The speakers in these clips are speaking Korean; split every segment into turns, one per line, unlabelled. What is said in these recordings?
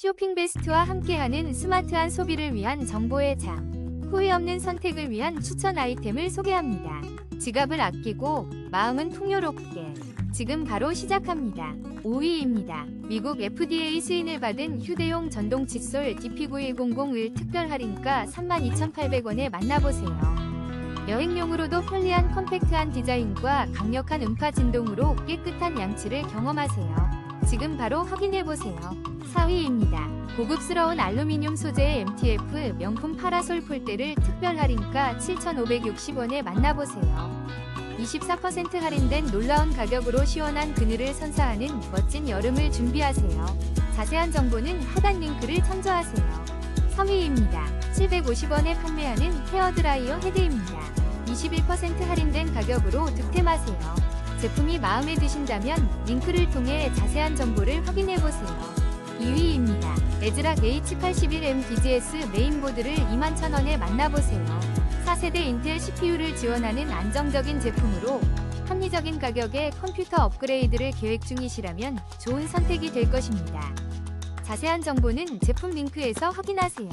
쇼핑 베스트와 함께하는 스마트한 소비를 위한 정보의 장. 후회 없는 선택을 위한 추천 아이템을 소개합니다. 지갑을 아끼고 마음은 풍요롭게. 지금 바로 시작합니다. 5위입니다. 미국 FDA 승인을 받은 휴대용 전동 칫솔 DP91001 특별 할인가 32,800원에 만나보세요. 여행용으로도 편리한 컴팩트한 디자인과 강력한 음파 진동으로 깨끗한 양치를 경험하세요. 지금 바로 확인해보세요. 4위입니다. 고급스러운 알루미늄 소재의 MTF 명품 파라솔 폴대를 특별 할인가 7,560원에 만나보세요. 24% 할인된 놀라운 가격으로 시원한 그늘을 선사하는 멋진 여름을 준비하세요. 자세한 정보는 하단 링크를 참조하세요. 3위입니다. 750원에 판매하는 헤어드라이어 헤드입니다. 21% 할인된 가격으로 득템하세요. 제품이 마음에 드신다면 링크를 통해 자세한 정보를 확인해보세요. 2위입니다. 에즈락 H81M DGS 메인보드를 21,000원에 만나보세요. 4세대 인텔 CPU를 지원하는 안정적인 제품으로 합리적인 가격에 컴퓨터 업그레이드를 계획 중이시라면 좋은 선택이 될 것입니다. 자세한 정보는 제품 링크에서 확인하세요.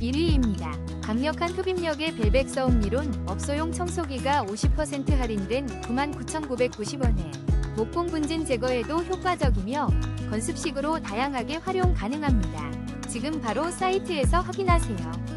1위입니다. 강력한 흡입력의 벨백 서움리론 업소용 청소기가 50% 할인된 99,990원에 목공 분진 제거에도 효과적이며 건습식으로 다양하게 활용 가능합니다. 지금 바로 사이트에서 확인하세요.